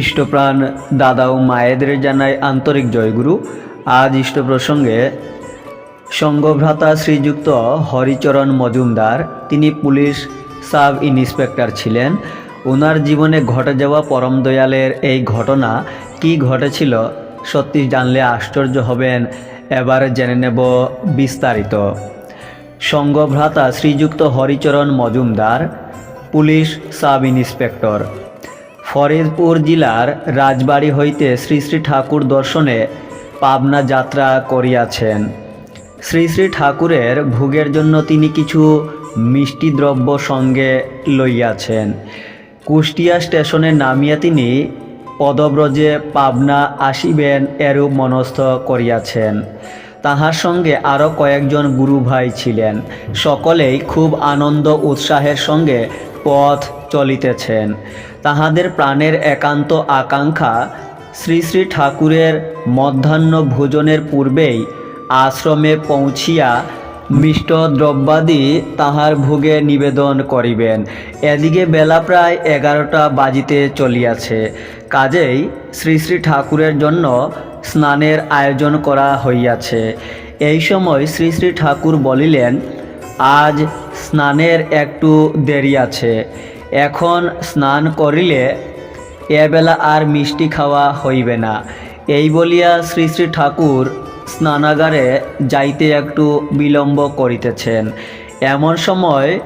ইষ্টপ্রাণ দাদা ও মায়েদের জানাই আন্তরিক জয়গুরু। আজ ইষ্ট প্রসঙ্গে সঙ্গভ্রাতা শ্রীযুক্ত হরিচরণ মজুমদার, তিনি পুলিশ সাব ইন্সপেক্টর ছিলেন। ওনার জীবনে ঘটে যাওয়া পরম দয়ালের এই ঘটনা কি ঘটেছিল সত্যি জানলে আশ্চর্য হবেন, এবার জেনে নেব বিস্তারিত। সঙ্গভ্রাতা Sriyukta Haricharan Majumdar, police sub inspector. Faridpur জেলার রাজবাড়ি হইতে শ্রী শ্রী ঠাকুর দর্শনে পাবনা যাত্রা করিয়াছেন। শ্রী শ্রী ঠাকুরের ভোগের জন্য তিনি কিছু মিষ্টি দ্রব্য সঙ্গে লইয়াছেন। কুষ্টিয়া স্টেশনে নামিয়া তিনি পদব্রজে পাবনা আসিবেন এরূপ মনস্থ করিয়াছেন। তাহার সঙ্গে আরও কয়েকজন গুরু ভাই ছিলেন। সকলেই খুব আনন্দ উৎসাহের সঙ্গে পথ চলিতেছেন। তাহাদের প্রাণের একান্ত আকাঙ্ক্ষা শ্রী শ্রী ঠাকুরের মধ্যাহ্ন ভোজনের পূর্বেই আশ্রমে পৌঁছিয়া মিষ্ট দ্রব্যাদি তাহার ভোগে নিবেদন করিবেন। এদিকে বেলা প্রায় এগারোটা বাজিতে চলিয়াছে। কাজেই শ্রী শ্রী ঠাকুরের জন্য স্নানের আয়োজন করা হইয়াছে। এই সময় শ্রী শ্রী ঠাকুর বলিলেন, আজ স্নানের একটু দেরি আছে। এখন স্নান করিলে এবেলা আর মিষ্টি খাওয়া হইবে না। এই বলিয়া শ্রী শ্রী ঠাকুর স্নানাগারে যাইতে একটু বিলম্ব করিতেছেন। এমন সময়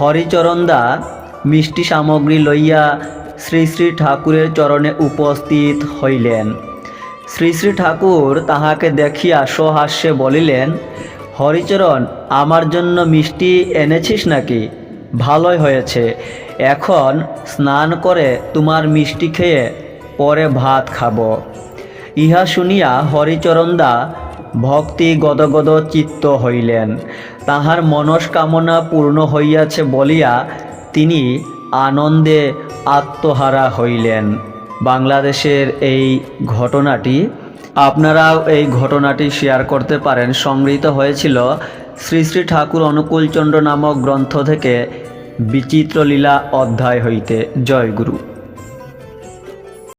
হরিচরণদা মিষ্টি সামগ্রী লইয়া শ্রী শ্রী ঠাকুরের চরণে উপস্থিত হইলেন। শ্রী শ্রী ঠাকুর তাহাকে দেখিয়া সহাস্যে বলিলেন, হরিচরণ, আমার জন্য মিষ্টি এনেছিস নাকি? ভালোই হয়েছে। এখন স্নান করে তোমার মিষ্টি খেয়ে পরে ভাত খাব। ইহা শুনিয়া হরিচরণদা ভক্তি গদগদ চিত্ত হইলেন। তাহার মনস্কামনা পূর্ণ হইয়াছে বলিয়া তিনি আনন্দে আত্মহারা হইলেন। বাংলাদেশের এই ঘটনাটি, আপনারাও এই ঘটনাটি শেয়ার করতে পারেন। সংগৃহীত হয়েছিল শ্রী শ্রী ঠাকুর অনুকূলচন্দ্র নামক গ্রন্থ থেকে বিচিত্র লীলা অধ্যায় হইতে জয় গুরু